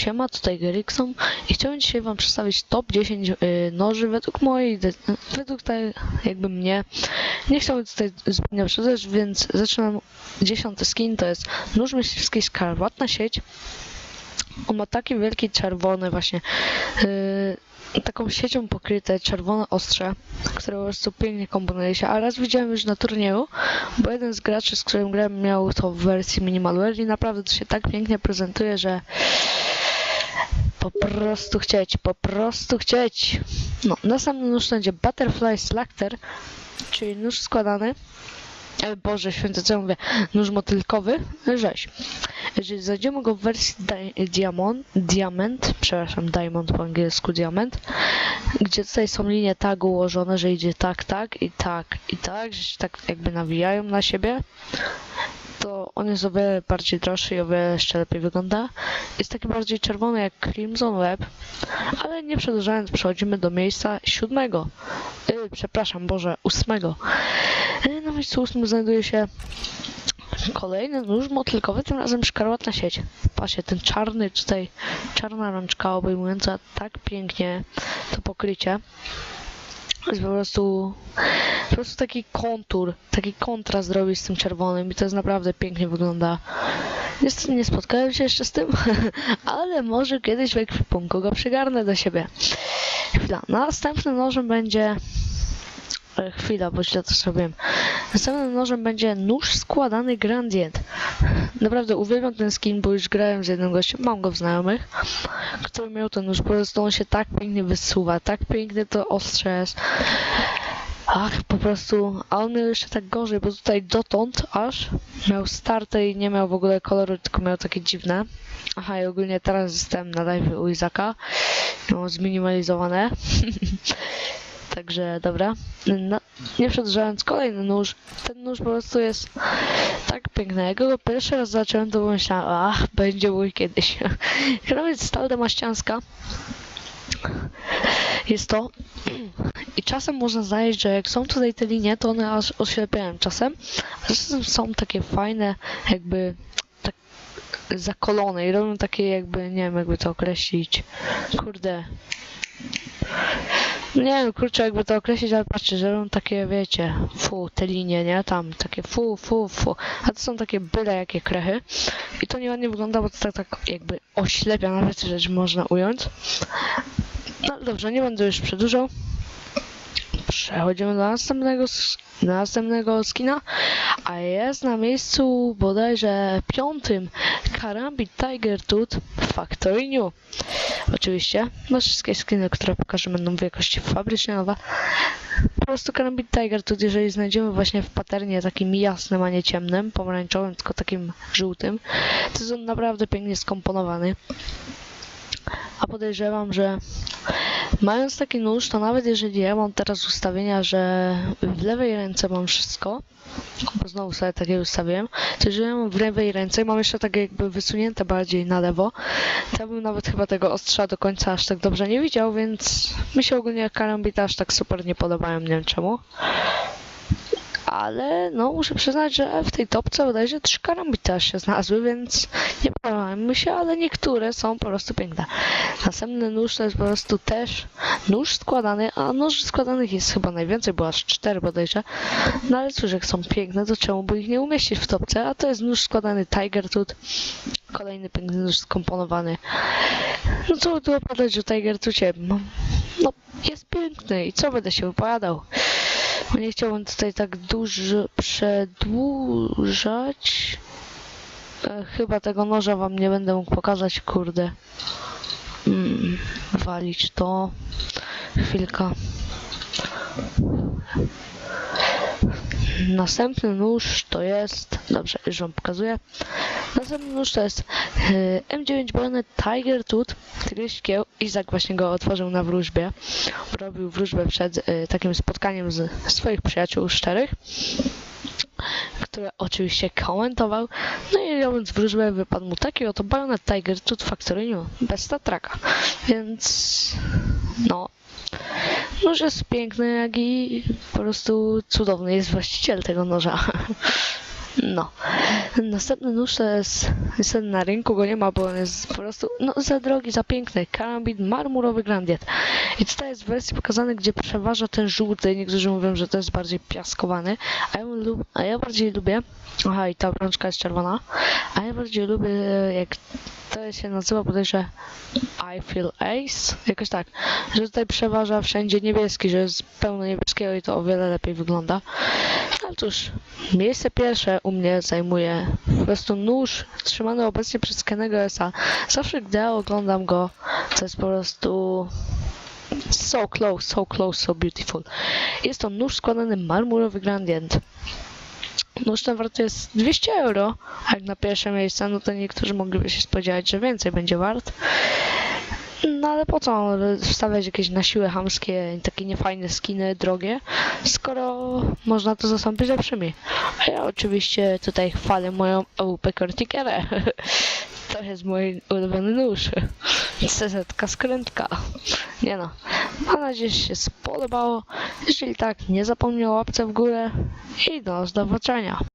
siema, tutaj Gerikson i chciałem dzisiaj wam przedstawić top 10 y, noży według mojej, według tej, jakby mnie. Nie chciałbym tutaj zbytnio przedłużać, więc zaczynam. Dziesiąty skin to jest nóż myśliwski skarłatna sieć. On ma taki wielki czerwony właśnie, yy, taką siecią pokryte czerwone ostrze, które po prostu pięknie komponuje się. A raz widziałem już na turnieju, bo jeden z graczy, z którym grałem, miał to w wersji minimalware i naprawdę to się tak pięknie prezentuje, że po prostu chcieć, po prostu chcieć. No, następny nóż będzie Butterfly Slacter, czyli nóż składany. E, Boże święty, co ja mówię? Nóż motylkowy, rzeź. Jeżeli znajdziemy go w wersji di- diamond, diament, przepraszam, diamond po angielsku diament, gdzie tutaj są linie tak ułożone, że idzie tak, tak i tak i tak, że się tak jakby nawijają na siebie, to on jest o wiele bardziej droższy i o wiele jeszcze lepiej wygląda. Jest taki bardziej czerwony jak Crimson Web, ale nie przedłużając przechodzimy do miejsca siódmego. Yy, przepraszam, Boże, ósmego. Yy, na miejscu ósmym znajduje się Kolejny nóż motylkowy, tym razem szkarłatna sieć. Patrzcie, ten czarny tutaj, czarna rączka obejmująca tak pięknie to pokrycie. Jest po prostu, po prostu taki kontur, taki kontrast robi z tym czerwonym i to jest naprawdę pięknie wygląda. Niestety nie spotkałem się jeszcze z tym, ale może kiedyś w ekwipunku go przygarnę do siebie. Chwila, następnym nożem będzie Chwila, bo źle to zrobiłem. Następnym nożem będzie nóż składany Gradient. Naprawdę uwielbiam ten skin, bo już grałem z jednym gościem, mam go w znajomych, który miał ten nóż. Po prostu on się tak pięknie wysuwa, tak pięknie to ostrze jest. Ach, po prostu, a on miał jeszcze tak gorzej, bo tutaj dotąd aż miał starty i nie miał w ogóle koloru, tylko miał takie dziwne. Aha, i ogólnie teraz jestem na live u Izaka. No, zminimalizowane. Także dobra. No, nie przedłużając, kolejny nóż. Ten nóż po prostu jest tak piękny. Jak go pierwszy raz zacząłem, to pomyślałem, ach, będzie mój kiedyś. Krawiec stal damaścianska. Jest to. I czasem można znaleźć, że jak są tutaj te linie, to one aż oślepiają czasem. A czasem są takie fajne, jakby tak zakolone i robią takie jakby, nie wiem jakby to określić. Kurde, nie wiem, kurczę, jakby to określić, ale patrzcie, że robią takie, wiecie, fu, te linie, nie? Tam, takie fu, fu, fu. A to są takie byle jakie krechy. I to nieładnie wygląda, bo to tak, tak jakby oślepia, nawet rzecz można ująć. No dobrze, nie będę już przedłużał. Przechodzimy do następnego, następnego skina, a jest na miejscu bodajże piątym Karambit Tiger Tooth Factory New. Oczywiście, no wszystkie skiny, które pokażę będą w jakości fabrycznej nowe. Po prostu Karambit Tiger Tooth, jeżeli znajdziemy właśnie w paternie takim jasnym, a nie ciemnym, pomarańczowym, tylko takim żółtym, to jest on naprawdę pięknie skomponowany. A podejrzewam, że Mając taki nóż, to nawet jeżeli ja mam teraz ustawienia, że w lewej ręce mam wszystko, bo znowu sobie takie ustawiłem, to jeżeli ja mam w lewej ręce i mam jeszcze takie jakby wysunięte bardziej na lewo, to bym nawet chyba tego ostrza do końca aż tak dobrze nie widział, więc mi się ogólnie karambity aż tak super nie podobają, nie wiem czemu. Ale no muszę przyznać, że w tej topce bodajże trzy karambity aż się znalazły, więc nie mi się, ale niektóre są po prostu piękne. Następny nóż to jest po prostu też nóż składany, a nóż składanych jest chyba najwięcej, bo aż cztery bodajże. No ale cóż, jak są piękne, to czemu by ich nie umieścić w topce? A to jest nóż składany Tiger Tooth. Kolejny piękny nóż skomponowany. No co by tu opowiadać o Tiger Toothie? No, no jest piękny i co będę się wypowiadał? Nie chciałbym tutaj tak dużo przedłużać. E, chyba tego noża wam nie będę mógł pokazać, kurde. Mm, walić to. Chwilka. Następny nóż to jest. Dobrze, już wam pokazuję. Następny nóż to jest e, M9 Bayonet Tiger Tooth Tygrys Szkieł. Izak właśnie go otworzył na wróżbie. Robił wróżbę przed e, takim spotkaniem z swoich przyjaciół szczerych które oczywiście komentował. No i robiąc wróżbę wypadł mu taki oto Bayonet Tiger Tooth Factory New, bez tatraka. Więc no, nóż jest piękny, jak i po prostu cudowny jest właściciel tego noża. No. Następny nóż to jest, niestety na rynku go nie ma, bo on jest po prostu, no za drogi, za piękny. Karambit marmurowy Grandiet. I tutaj jest w wersji pokazany, gdzie przeważa ten żółty. Niektórzy mówią, że to jest bardziej piaskowany, a ja, lub, a ja bardziej lubię, aha i ta obrączka jest czerwona, a ja bardziej lubię jak to się nazywa bodajże I feel ace, jakoś tak, że tutaj przeważa wszędzie niebieski, że jest pełno niebieskiego i to o wiele lepiej wygląda. Ale cóż, miejsce pierwsze u mnie zajmuje po prostu nóż trzymany obecnie przez Kennego S.A. Zawsze gdy oglądam go, to jest po prostu so close, so close, so beautiful. Jest to nóż składany marmurowy gradient. Nóż ten wart jest 200 euro, a jak na pierwsze miejsce, no to niektórzy mogliby się spodziewać, że więcej będzie wart. No ale po co wstawiać jakieś na siłę hamskie, takie niefajne skiny, drogie, skoro można to zastąpić lepszymi. A ja oczywiście tutaj chwalę moją OUP Cortikerę. To jest mój ulubiony nóż. CZ skrętka. Nie no. Mam nadzieję, że się spodobało. Jeżeli tak, nie zapomnij o łapce w górę i do zobaczenia.